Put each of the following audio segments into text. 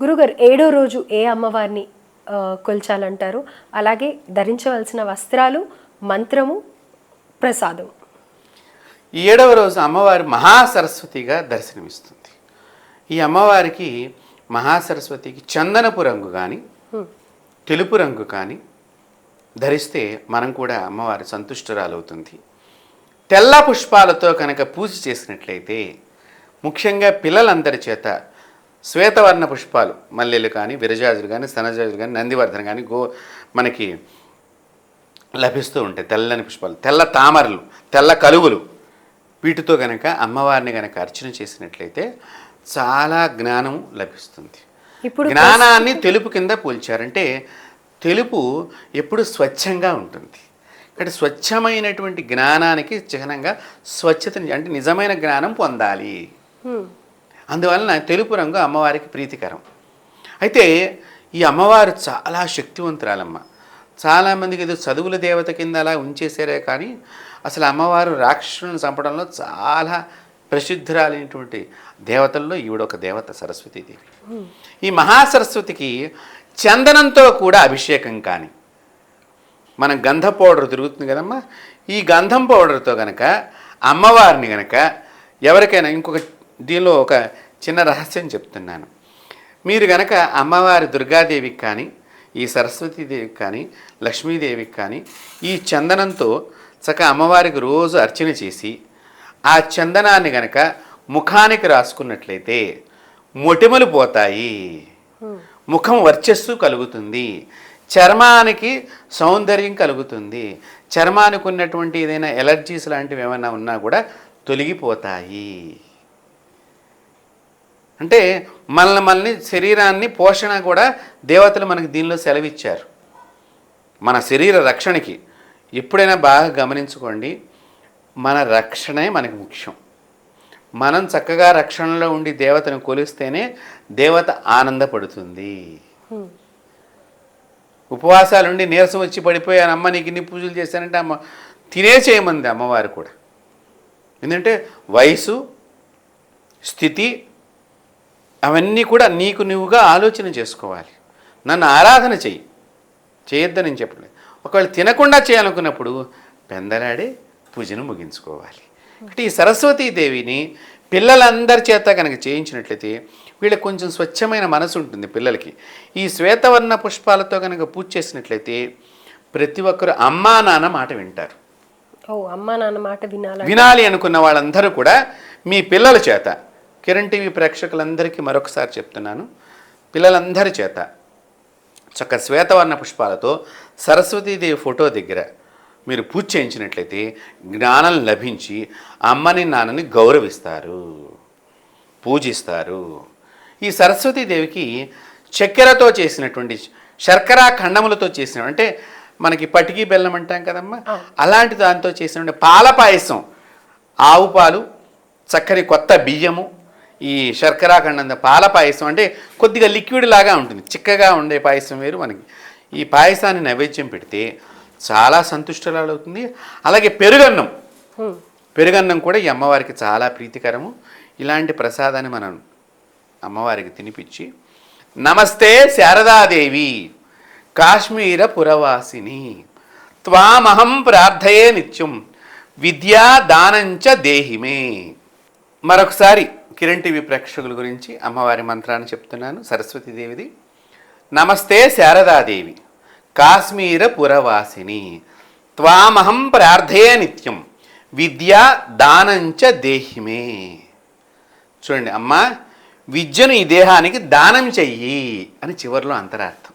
గురుగారు ఏడో రోజు ఏ అమ్మవారిని కొల్చాలంటారు? అలాగే ధరించవలసిన వస్త్రాలు మంత్రము ప్రసాదం ఈ ఏడవ రోజు అమ్మవారి మహాసరస్వతిగా దర్శనమిస్తుంది. ఈ అమ్మవారికి మహాసరస్వతికి చందనపు రంగు కానీ తెలుపు రంగు కానీ ధరిస్తే మనం కూడా అమ్మవారి సంతుష్టురాలవుతుంది. తెల్ల పుష్పాలతో కనుక పూజ చేసినట్లయితే ముఖ్యంగా పిల్లలందరి చేత శ్వేతవర్ణ పుష్పాలు మల్లెలు కానీ విరజాజులు కానీ సనజాజులు కానీ నందివర్ధన కానీ గో మనకి లభిస్తూ ఉంటాయి తెల్లని పుష్పాలు. తెల్ల తామరలు తెల్ల కలువులు వీటితో గనక అమ్మవారిని గనక అర్చన చేసినట్లయితే చాలా జ్ఞానం లభిస్తుంది. ఇప్పుడు జ్ఞానాన్ని తెలుపు కింద పోల్చారంటే తెలుపు ఎప్పుడు స్వచ్ఛంగా ఉంటుంది. ఇక్కడ స్వచ్ఛమైనటువంటి జ్ఞానానికి చిహ్నంగా స్వచ్ఛతని అంటే నిజమైన జ్ఞానం పొందాలి. అందువలన తెలుపు రంగు అమ్మవారికి ప్రీతికరం. అయితే ఈ అమ్మవారు చాలా శక్తివంతురాలమ్మ. చాలామందికి ఏదో చదువుల దేవత కింద అలా ఉంచేసారే కానీ అసలు అమ్మవారు రాక్షసులను చంపడంలో చాలా ప్రసిద్ధురాలైనటువంటి దేవతల్లో ఈవిడొక దేవత సరస్వతీదేవి. ఈ మహాసరస్వతికి చందనంతో కూడా అభిషేకం కానీ మనం గంధ పౌడర్ తిరుగుతుంది కదమ్మా? ఈ గంధం పౌడర్తో గనక అమ్మవారిని గనక ఎవరికైనా ఇంకొక దీనిలో ఒక చిన్న రహస్యం చెప్తున్నాను. మీరు గనక అమ్మవారి దుర్గాదేవికి కానీ ఈ సరస్వతీదేవికి కానీ లక్ష్మీదేవికి కానీ ఈ చందనంతో చక్క అమ్మవారికి రోజు అర్చన చేసి ఆ చందనాన్ని గనక ముఖానికి రాసుకున్నట్లయితే మొటిమలు పోతాయి. ముఖం వర్చస్సు కలుగుతుంది. చర్మానికి సౌందర్యం కలుగుతుంది. చర్మానికి ఉన్నటువంటి ఏదైనా ఎలర్జీస్ లాంటివి ఏమైనా ఉన్నా కూడా తొలగిపోతాయి. అంటే మనల్ని మనల్ని శరీరాన్ని పోషణ కూడా దేవతలు మనకి దీనిలో సెలవిచ్చారు. మన శరీర రక్షణకి. ఎప్పుడైనా బాగా గమనించుకోండి మన రక్షణే మనకి ముఖ్యం. మనం చక్కగా రక్షణలో ఉండి దేవతను కొలిస్తేనే దేవత ఆనందపడుతుంది. ఉపవాసాలుండి నీరసం వచ్చి పడిపోయాను అమ్మ నీకు ఇన్ని పూజలు చేశానంటే అమ్మ తినే చేయమంది అమ్మవారు కూడా. ఎందుకంటే వయసు స్థితి అవన్నీ కూడా నీకు నువ్వుగా ఆలోచన చేసుకోవాలి. నన్ను ఆరాధన చెయ్యి. చేయొద్దని నేను చెప్పలేదు. ఒకవేళ తినకుండా చేయాలనుకున్నప్పుడు పెందలాడే పూజను ముగించుకోవాలి. అంటే ఈ సరస్వతీదేవిని పిల్లలందరి చేత కనుక చేయించినట్లయితే వీళ్ళకి కొంచెం స్వచ్ఛమైన మనసు ఉంటుంది పిల్లలకి. ఈ శ్వేతవర్ణ పుష్పాలతో కనుక పూజ చేసినట్లయితే ప్రతి ఒక్కరు అమ్మా నాన్న మాట వింటారు. ఓ అమ్మా నాన్న మాట వినాలి వినాలి అనుకున్న వాళ్ళందరూ కూడా మీ పిల్లల చేత కిరణ్ టీవీ ప్రేక్షకులందరికీ మరొకసారి చెప్తున్నాను. పిల్లలందరి చేత చక్క శ్వేతవర్ణ పుష్పాలతో సరస్వతీదేవి ఫోటో దగ్గర మీరు పూజ చేయించినట్లయితే జ్ఞానం లభించి అమ్మని నాన్నని గౌరవిస్తారు పూజిస్తారు. ఈ సరస్వతీదేవికి చక్కెరతో చేసినటువంటి శర్కర ఖండములతో చేసిన అంటే మనకి పటికి బెల్లం అంటాం కదమ్మా అలాంటి దాంతో చేసిన పాల పాయసం ఆవు పాలు చక్కని కొత్త బియ్యము ఈ శర్కర ఖండం పాల పాయసం అంటే కొద్దిగా లిక్విడ్ లాగా ఉంటుంది. చిక్కగా ఉండే పాయసం వేరు మనకి. ఈ పాయసాన్ని నైవేద్యం పెడితే చాలా సంతుష్టలాలవుతుంది అలాగే పెరుగన్నం. పెరుగన్నం కూడా ఈ అమ్మవారికి చాలా ప్రీతికరము. ఇలాంటి ప్రసాదాన్ని మనం అమ్మవారికి తినిపించి నమస్తే శారదాదేవి కాశ్మీర పురవాసిని త్వామహం ప్రార్థయే నిత్యం విద్యా దానంచ దేహిమే. మరొకసారి కిరణ్ టీవీ ప్రేక్షకుల గురించి అమ్మవారి మంత్రాన్ని చెప్తున్నాను సరస్వతీదేవిది నమస్తే శారదాదేవి కాశ్మీర పురవాసిని. త్వామహం ప్రార్థయే నిత్యం విద్యా దానంచ దేహిమే. చూడండి అమ్మ విద్యను ఈ దేహానికి దానం చెయ్యి అని చివరిలో అంతరార్థం.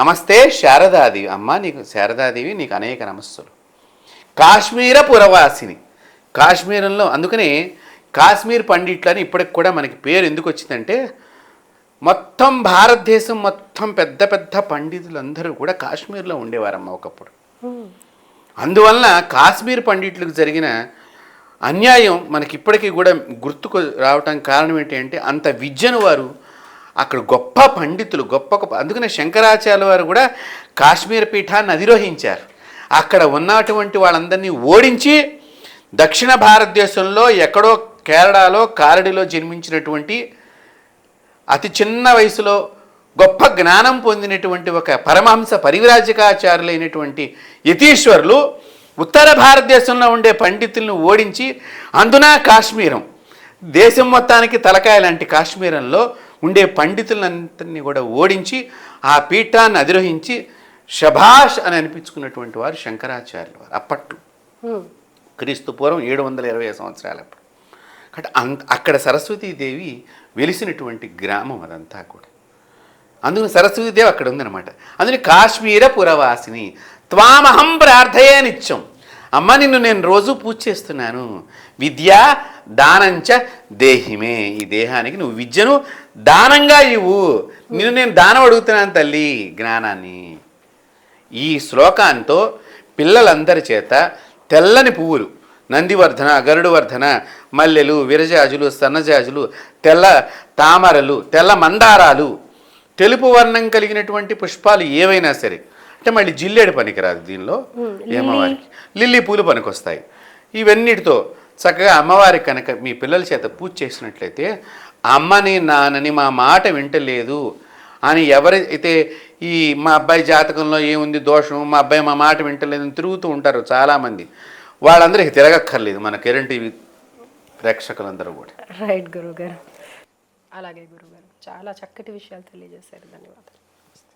నమస్తే శారదాదేవి అమ్మ నీకు శారదాదేవి నీకు అనేక నమస్సులు. కాశ్మీర పురవాసిని. కాశ్మీరంలో అందుకనే కాశ్మీర్ పండిట్లు అని ఇప్పటికి కూడా మనకి పేరు ఎందుకు వచ్చిందంటే మొత్తం భారతదేశం మొత్తం పెద్ద పెద్ద పండితులందరూ కూడా కాశ్మీర్లో ఉండేవారమ్మ ఒకప్పుడు. అందువలన కాశ్మీర్ పండితులకు జరిగిన అన్యాయం మనకి ఇప్పటికీ కూడా గుర్తుకు రావటం కారణం ఏంటి అంటే అంత విద్యను వారు అక్కడ గొప్ప పండితులు గొప్ప గొప్ప అందుకనే శంకరాచార్య వారు కూడా కాశ్మీర పీఠాన్ని అధిరోహించారు. అక్కడ ఉన్నటువంటి వాళ్ళందరినీ ఓడించి దక్షిణ భారతదేశంలో ఎక్కడో కేరళలో కారడిలో జన్మించినటువంటి అతి చిన్న వయసులో గొప్ప జ్ఞానం పొందినటువంటి ఒక పరమహంస పరివిరాజకాచారులైనటువంటి యతీశ్వరులు ఉత్తర భారతదేశంలో ఉండే పండితులను ఓడించి అందున కాశ్మీరం. దేశం మొత్తానికి తలకాయ లాంటి కాశ్మీరంలో ఉండే పండితులందరినీ కూడా ఓడించి ఆ పీఠాన్ని అధిరోహించి శభాష్ అని అనిపించుకున్నటువంటి వారు శంకరాచార్యులు వారు అప్పట్లో. క్రీస్తు పూర్వం ఏడు వందల ఇరవై సంవత్సరాలప్పుడు. కాబట్టి అక్కడ సరస్వతీదేవి వెలిసినటువంటి గ్రామం అదంతా కూడా. అందుకని సరస్వతీదేవి అక్కడ ఉందన్నమాట. అందుకని కాశ్మీర పురవాసిని త్వామహం ప్రార్థయే నిత్యం. అమ్మ నిన్ను నేను రోజు పూజ చేస్తున్నాను. విద్య దానంచ దేహిమే. ఈ దేహానికి నువ్వు విద్యను దానంగా ఇవ్వు. నిన్ను నేను దానం అడుగుతున్నాను తల్లి జ్ఞానాన్ని. ఈ శ్లోకాంతో పిల్లలందరి చేత తెల్లని పువ్వులు నందివర్ధన గరుడువర్ధన మల్లెలు విరజాజులు సన్నజాజులు తెల్ల తామరలు తెల్ల మందారాలు తెలుపు వర్ణం కలిగినటువంటి పుష్పాలు ఏవైనా సరే. అంటే మళ్ళీ జిల్లేడు పనికిరాదు దీనిలో అమ్మవారికి. లిల్లీ పూలు పనికొస్తాయి. ఇవన్నిటితో చక్కగా అమ్మవారి కనుక మీ పిల్లల చేత పూజ చేసినట్లయితే అమ్మని నాన్నని మా మాట వింటలేదు అని ఎవరైతే ఈ మా అబ్బాయి జాతకంలో ఏముంది దోషం మా అబ్బాయి మా మాట వింటలేదని తిరుగుతూ ఉంటారు చాలామంది వాళ్ళందరికీ తిరగక్కర్లేదు మన కిరణ్ టీవీ ప్రేక్షకులందరూ కూడా. రైట్ గురుగారు. అలాగే గురుగారు. చాలా చక్కటి విషయాలు తెలియజేశారు. ధన్యవాదాలు.